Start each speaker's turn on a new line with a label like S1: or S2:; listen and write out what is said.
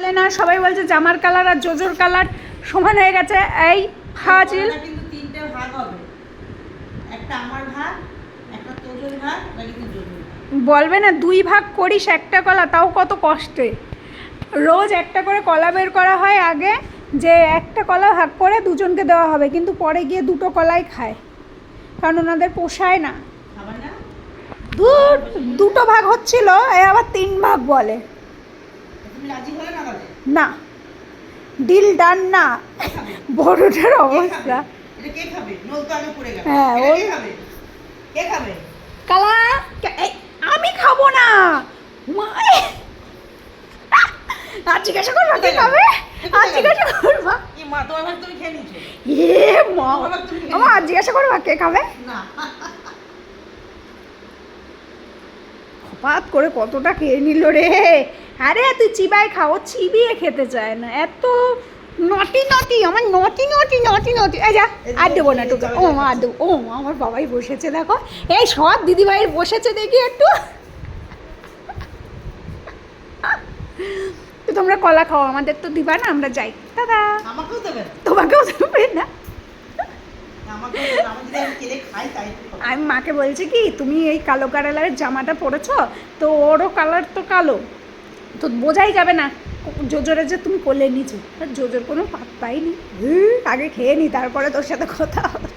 S1: বলে না সবাই বলছে জামার কালার আর জোজোর কালার সমান হয়ে গেছে। এই ফাজিল।
S2: কিন্তু তিনটে ভাগ হবে। একটা আমার ভাগ একটা তোজোর ভাগ ভাগ।
S1: বলবে না দুই ভাগ করিস একটা কলা তাও কত কষ্টে। রোজ একটা করে কলা বের করা হয় আগে যে একটা কলা ভাগ করে দুজনকে দেওয়া হবে কিন্তু পরে গিয়ে দুটো কলাই খায়। কারণ ওনাদের পোষায় না? দু- দুটো ভাগ হচ্ছিল এ আবার তিন ভাগ বলে।
S2: না
S1: ডিল ডান না। বড়টার অবস্থা। হ্যাঁ, ওই- কালা আমি খাব না। আর জিজ্ঞাসা করবা কে খাবে? আর জিজ্ঞাসা করবা এ মা আমার আর জিজ্ঞাসা করবা কে খাবে? হঠাৎ করে কতটা খেয়ে নিল রে? আরে তুই চিবাই খাও চিবিয়ে খেতে চায় না। এত নটি নটি আমার নটি নটি নটি নটি এই যা আর দেবো না তোকে ও আর দেবো ও আমার বাবাই বসেছে দেখো। এই সব দিদিভাই বসেছে দেখি একটু। তো তোমরা কলা খাও আমাদের তো দিবা না আমরা যাই। দাদা
S2: আমাকেও দেবে
S1: তোমাকেও দেবে না।
S2: আমি
S1: মাকে বলছি কি তুমি এই কালো কালারের জামাটা পরেছো তো ওরও কালার তো কালো। তো বোঝাই যাবে না। জোজোরে যে তুমি কোলে নিচু জোজোর কোনো পাত্তাই হুঁ, আগে খেয়ে নি তারপরে তোর সাথে কথা হবে।